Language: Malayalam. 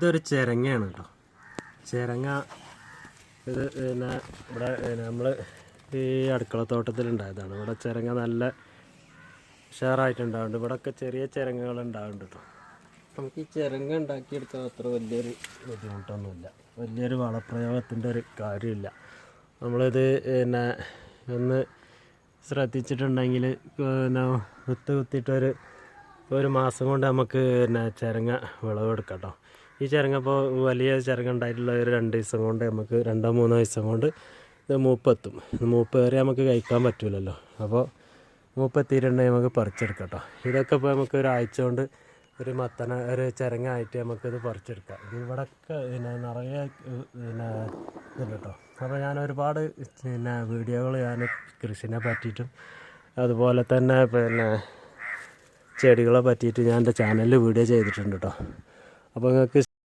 ഇതൊരു ചിരങ്ങയാണ് കേട്ടോ ചിരങ്ങ ഇത് പിന്നെ ഇവിടെ നമ്മൾ ഈ അടുക്കളത്തോട്ടത്തിൽ ഉണ്ടായതാണ് ഇവിടെ ചിരങ്ങ നല്ല ഉഷാറായിട്ടുണ്ടാവുന്നുണ്ട്. ഇവിടെയൊക്കെ ചെറിയ ചിരങ്ങകൾ ഉണ്ടാവുന്നുണ്ട് കേട്ടോ. നമുക്ക് ഈ ചിരങ്ങ ഉണ്ടാക്കിയെടുത്താൽ അത്ര വലിയൊരു ബുദ്ധിമുട്ടൊന്നുമില്ല. വലിയൊരു വളപ്രയോഗത്തിന്റെ ഒരു കാര്യമില്ല. നമ്മളിത് പിന്നെ ഒന്ന് ശ്രദ്ധിച്ചിട്ടുണ്ടെങ്കിൽ പിന്നെ കുത്ത് കുത്തിയിട്ടൊരു ഒരു മാസം കൊണ്ട് നമുക്ക് പിന്നെ ചിരങ്ങ വിളവെടുക്കാം കേട്ടോ. ഈ ചിരങ്ങപ്പോൾ വലിയ ചിരങ്ങ ഉണ്ടായിട്ടുള്ള ഒരു രണ്ട് ദിവസം കൊണ്ട് നമുക്ക് രണ്ടോ മൂന്നോ ദിവസം കൊണ്ട് ഇത് മൂപ്പെത്തും. മൂപ്പ് വരെ നമുക്ക് കഴിക്കാൻ പറ്റില്ലല്ലോ അപ്പോൾ മൂപ്പെത്തിയിട്ടുണ്ടെങ്കിൽ നമുക്ക് പറിച്ചെടുക്കാം കേട്ടോ ഇതൊക്കെ ഇപ്പോൾ നമുക്ക് ഒരാഴ്ച കൊണ്ട് ഒരു മത്തന ഒരു ചിരങ്ങ ആയിട്ട് നമുക്കിത് പറിച്ചെടുക്കാം. ഇവിടെയൊക്കെ പിന്നെ നിറയെ പിന്നെ ഇതുണ്ട് കേട്ടോ അപ്പോൾ ഞാൻ ഒരുപാട് പിന്നെ വീഡിയോകൾ ഞാൻ കൃഷിനെ പറ്റിയിട്ടും അതുപോലെ തന്നെ പിന്നെ ചെടികളെ പറ്റിയിട്ട് ഞാൻ എന്റെ ചാനലിൽ വീഡിയോ ചെയ്തിട്ടുണ്ട് കേട്ടോ അപ്പോൾ നിങ്ങൾക്ക്